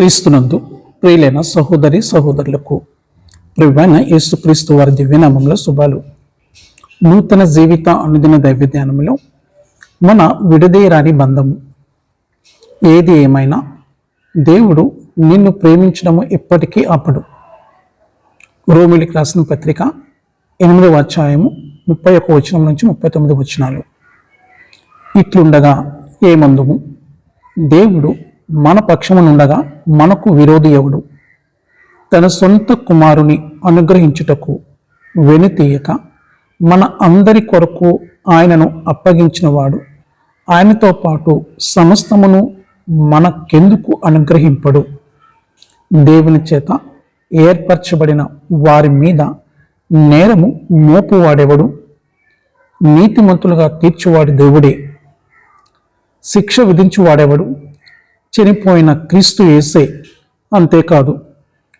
క్రీస్తునందు ప్రియులైన సహోదరి సహోదరులకు ప్రివైన యేసుక్రీస్తు వారి దివ్యనామంలో శుభాలు. నూతన జీవిత అనుదిన దైవ ధ్యానంలో మన విడదీయరాని బంధము. ఏది ఏమైనా దేవుడు నిన్ను ప్రేమించడము ఎప్పటికీ ఆపడు. రోమిలికి రాసిన పత్రిక ఎనిమిదవ అధ్యాయము ముప్పై ఒక్క వచనం నుంచి ముప్పై తొమ్మిది వచనాలు. ఇట్లుండగా ఏమందుము? దేవుడు మన పక్షమునుండగా మనకు విరోధి ఎవడు తన సొంత కుమారుని అనుగ్రహించుటకు వెనుతీయక మన అందరి కొరకు ఆయనను అప్పగించినవాడు. ఆయనతో పాటు సమస్తమును మనకెందుకు అనుగ్రహింపడు? దేవుని చేత ఏర్పరచబడిన వారి మీద నేరము మోపువాడెవడు? నీతిమంతులుగా తీర్చువాడి దేవుడే. శిక్ష విధించువాడెవడు? చనిపోయిన క్రీస్తు ఏసే అంతేకాదు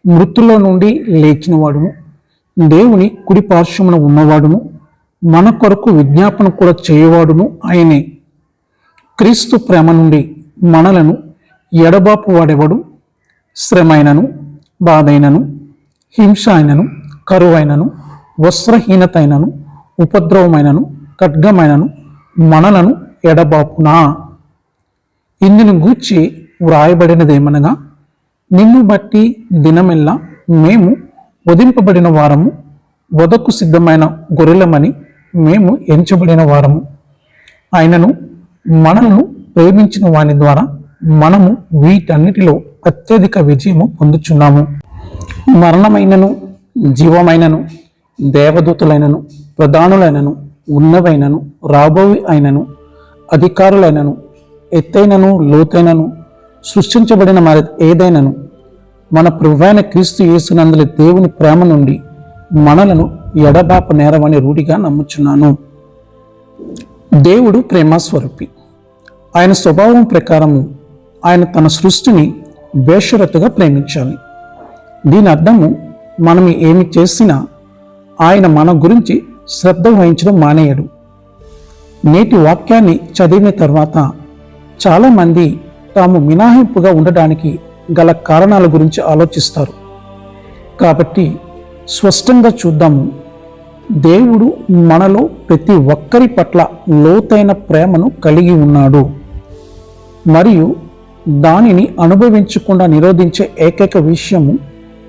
మృతుల్లో నుండి లేచినవాడును దేవుని కుడి పార్శ్వమున ఉన్నవాడును మన కొరకు విజ్ఞాపన కూడా చేయవాడును ఆయనే. క్రీస్తు ప్రేమ నుండి మనలను ఎడబాపు వాడేవాడు? శ్రమైనను బాధైనను హింస అయినను కరువైనను వస్త్రహీనతైనను ఉపద్రవమైనను ఖడ్గమైనను మనలను ఎడబాపునా? ఇందును గూర్చి వ్రాయబడినదేమనగా నిన్ను బట్టి దినమెల్లా మేము వధింపబడిన వారము వదకు సిద్ధమైన గొర్రెలమని మేము ఎంచబడిన వారము. ఆయనను మనలను ప్రేమించిన వాని ద్వారా మనము వీటన్నిటిలో అత్యధిక విజయము పొందుచున్నాము. మరణమైనను జీవమైనను దేవదూతులైనను ప్రధానులైనను ఉన్నవైనను రాబోయి అయినను అధికారులైనను ఎత్తైనను లోతైనను సృష్టించబడిన మరి ఏదైనను మన ప్రభువైన క్రీస్తు యేసునందుల దేవుని ప్రేమ నుండి మనలను ఎడబాప నేరమని రూఢిగా నమ్ముచున్నాను. దేవుడు ప్రేమస్వరూపి. ఆయన స్వభావం ప్రకారము ఆయన తన సృష్టిని బేషరతుగా ప్రేమించాలి. దీని అర్థము మనం ఏమి చేసినా ఆయన మన గురించి శ్రద్ధ వహించడం మానేయడు. నేటి వాక్యాన్ని చదివిన తర్వాత చాలామంది తాము మినహాయింపుగా ఉండడానికి గల కారణాల గురించి ఆలోచిస్తారు. కాబట్టి స్పష్టంగా చూద్దాము. దేవుడు మనలో ప్రతి ఒక్కరి పట్ల లోతైన ప్రేమను కలిగి ఉన్నాడు. మరియు దానిని అనుభవించకుండా నిరోధించే ఏకైక విషయము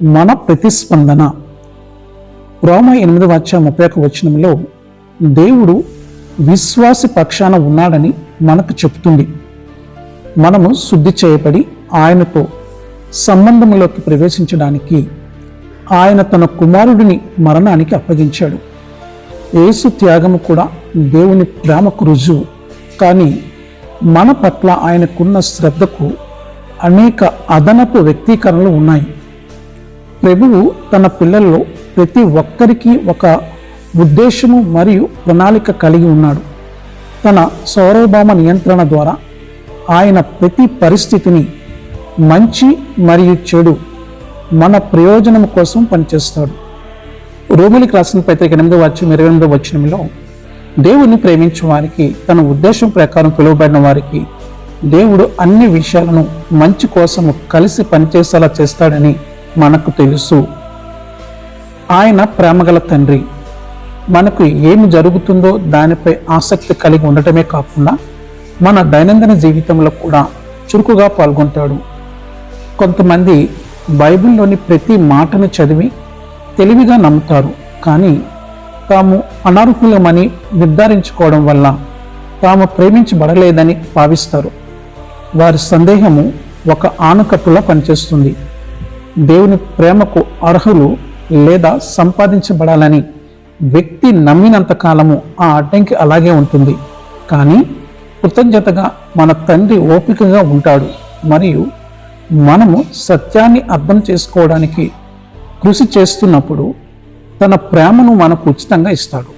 మన ప్రతిస్పందన. రోమ ఎనిమిది వచ్చ ముప్పై ఒక వచనంలో దేవుడు విశ్వాసి పక్షాన ఉన్నాడని మనకు చెప్తుంది మనము శుద్ధి చేయబడి ఆయనతో సంబంధంలోకి ప్రవేశించడానికి ఆయన తన కుమారుడిని మరణానికి అప్పగించాడు. యేసు త్యాగము కూడా దేవుని ప్రేమకు రుజువు. కానీ మన పట్ల ఆయనకున్న శ్రద్ధకు అనేక అదనపు వ్యక్తీకరణలు ఉన్నాయి. ప్రభువు తన పిల్లల్లో ప్రతి ఒక్కరికి ఒక ఉద్దేశము మరియు ప్రణాళిక కలిగి ఉన్నాడు. తన సౌరభౌమ నియంత్రణ ద్వారా ఆయన ప్రతి పరిస్థితిని మంచి మరియు చెడు మన ప్రయోజనం కోసం పనిచేస్తాడు. రోమిలికి రాసిన పత్రిక ఎనిమిదో వచ్చి ఇరవై ఎనిమిదో వచ్చినంలో దేవుణ్ణి ప్రేమించిన వారికి తన ఉద్దేశం ప్రకారం పిలువబడిన వారికి దేవుడు అన్ని విషయాలను మంచి కోసము కలిసి పనిచేసేలా చేస్తాడని మనకు తెలుసు. ఆయన ప్రేమగల తండ్రి. మనకు ఏమి జరుగుతుందో దానిపై ఆసక్తి కలిగి ఉండటమే కాకుండా మన దైనందిన జీవితంలో కూడా చురుకుగా పాల్గొంటాడు. కొంతమంది బైబిల్లోని ప్రతి మాటను చదివి తెలివిగా నమ్ముతారు. కానీ తాము అనర్హులమని నిర్ధారించుకోవడం వల్ల తాము ప్రేమించబడలేదని భావిస్తారు. వారి సందేహము ఒక ఆనకట్టులా పనిచేస్తుంది. దేవుని ప్రేమకు అర్హులు లేదా సంపాదించబడాలని వ్యక్తి నమ్మినంత కాలము ఆ అడ్డంకి అలాగే ఉంటుంది. కానీ కృతజ్ఞతగా మన తండ్రి ఓపికగా ఉంటాడు. మరియు మనము సత్యాన్ని అర్థం చేసుకోవడానికి కృషి చేస్తున్నప్పుడు తన ప్రేమను మనకు ఉచితంగా ఇస్తాడు.